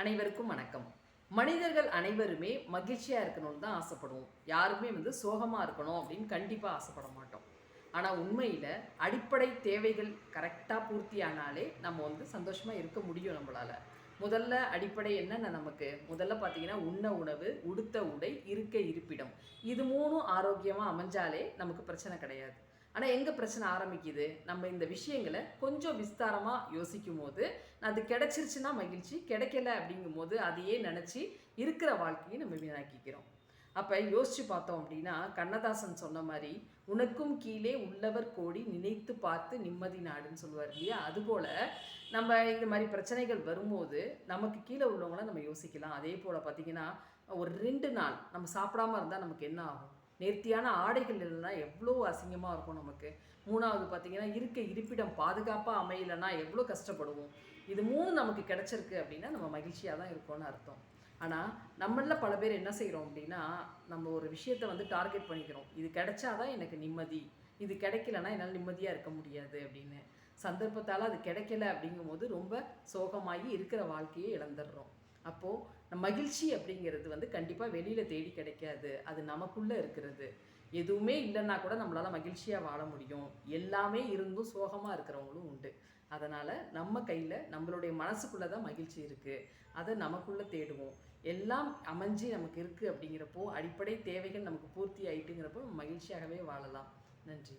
அனைவருக்கும் வணக்கம். மனிதர்கள் அனைவருமே மகிழ்ச்சியாக இருக்கணும்னு தான் ஆசைப்படுவோம். யாருமே வந்து சோகமாக இருக்கணும் அப்படின்னு கண்டிப்பாக ஆசைப்பட மாட்டோம். ஆனால் உண்மையில் அடிப்படை தேவைகள் கரெக்டாக பூர்த்தி ஆனாலே நம்ம வந்து சந்தோஷமாக இருக்க முடியும் நம்மளால். முதல்ல அடிப்படை என்னென்ன நமக்கு? முதல்ல பார்த்தீங்கன்னா உண்ண உணவு உடுத்த உடை இருக்க இருப்பிடம். இது மூணும் ஆரோக்கியமாக அமைஞ்சாலே நமக்கு பிரச்சனை கிடையாது. ஆனால் எங்கே பிரச்சனை ஆரம்பிக்குது? நம்ம இந்த விஷயங்களை கொஞ்சம் விஸ்தாரமாக யோசிக்கும் போது அது கிடைச்சிருச்சுன்னா மகிழ்ச்சி கிடைக்கல அப்படிங்கும் போது அதையே நினச்சி இருக்கிற வாழ்க்கையை நம்ம வீணாக்கிக்கிறோம். அப்போ யோசித்து பார்த்தோம் அப்படின்னா கண்ணதாசன் சொன்ன மாதிரி உனக்கும் கீழே உள்ளவர் கோடி நினைத்து பார்த்து நிம்மதி நாடுன்னு சொல்லுவார் இல்லையா? அதுபோல் நம்ம இந்த மாதிரி பிரச்சனைகள் வரும்போது நமக்கு கீழே உள்ளவங்கள நம்ம யோசிக்கலாம். அதே போல் பார்த்தீங்கன்னா ஒரு ரெண்டு நாள் நம்ம சாப்பிடாம இருந்தால் நமக்கு என்ன ஆகும்? நேர்த்தியான ஆடைகள் இல்லைன்னா எவ்வளோ அசிங்கமாக இருக்கும் நமக்கு. மூணாவது பார்த்திங்கன்னா இருக்க இருப்பிடம் பாதுகாப்பாக அமையலைன்னா எவ்வளோ கஷ்டப்படுவோம். இது மூணு நமக்கு கிடச்சிருக்கு அப்படின்னா நம்ம மகிழ்ச்சியாக தான் இருக்கோம்னு அர்த்தம். ஆனால் நம்மளில் பல பேர் என்ன செய்கிறோம் அப்படின்னா நம்ம ஒரு விஷயத்தை வந்து டார்கெட் பண்ணிக்கிறோம். இது கிடைச்சாதான் எனக்கு நிம்மதி. இது கிடைக்கலன்னா என்னால் நிம்மதியாக இருக்க முடியாது அப்படின்னு. சந்தர்ப்பத்தால் அது கிடைக்கல அப்படிங்கும்போது ரொம்ப சோகமாகி இருக்கிற வாழ்க்கையை இழந்துடுறோம். அப்போது மகிழ்ச்சி அப்படிங்கிறது வந்து கண்டிப்பாக வெளியில் தேடி கிடைக்காது. அது நமக்குள்ளே இருக்கிறது. எதுவுமே இல்லைன்னா கூட நம்மளால் மகிழ்ச்சியாக வாழ முடியும். எல்லாமே இருந்தும் சோகமாக இருக்கிறவங்களும் உண்டு. அதனால் நம்ம கையில் நம்மளுடைய மனசுக்குள்ளே தான் மகிழ்ச்சி இருக்குது அதை நமக்குள்ளே தேடுவோம். எல்லாம் அமைஞ்சு நமக்கு இருக்குது அப்படிங்கிறப்போ அடிப்படை தேவைகள் நமக்கு பூர்த்தி ஆயிட்டுங்கிறப்போ மகிழ்ச்சியாகவே வாழலாம். நன்றி.